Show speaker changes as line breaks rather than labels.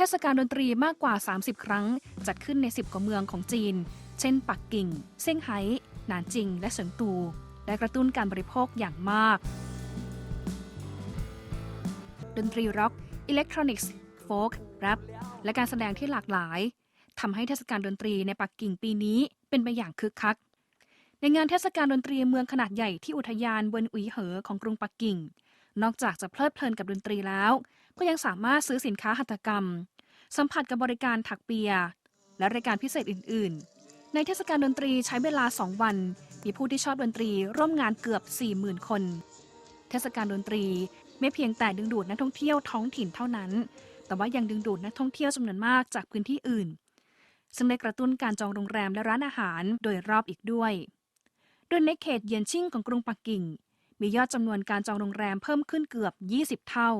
ทศกาลดนตรีมากกว่า 30 ครั้ง จัดขึ้นใน 10 กว่าเมืองของจีน เช่น ปักกิ่ง เซี่ยงไฮ้ หนานจิง และเฉิงตู และกระตุ้นการบริโภคอย่างมาก ดนตรีร็อก อิเล็กทรอนิกส์ โฟล์กแรป และการแสดงที่หลากหลาย ทำให้เทศกาลดนตรีในปักกิ่งปีนี้เป็นไปอย่างคึกคัก ในงานเทศกาลดนตรีเมืองขนาดใหญ่ที่อุทยานเวินอุยเหอของกรุงปักกิ่ง นอกจากจะเพลิดเพลินกับดนตรีแล้ว ก็ยังสามารถซื้อสินค้าหัตถกรรม สัมผัสกับบริการถักเปีย และรายการพิเศษอื่น ๆ ในเทศกาลดนตรีใช้เวลา 2 วัน มีผู้ที่ชอบดนตรีร่วมงานเกือบ 40,000 คน เทศกาลดนตรีไม่เพียงแต่ดึงดูดนักท่องเที่ยวท้องถิ่นเท่านั้น แต่ว่ายังดึงดูดนักท่องเที่ยวจำนวนมากจากพื้นที่อื่น ซึ่งได้กระตุ้นการจองโรงแรมและร้านอาหารโดยรอบอีกด้วย โดยในเขตเยียนชิ่งของกรุงปักกิ่ง มียอดจำนวนการจองโรงแรมเพิ่มขึ้นเกือบ 20 เท่า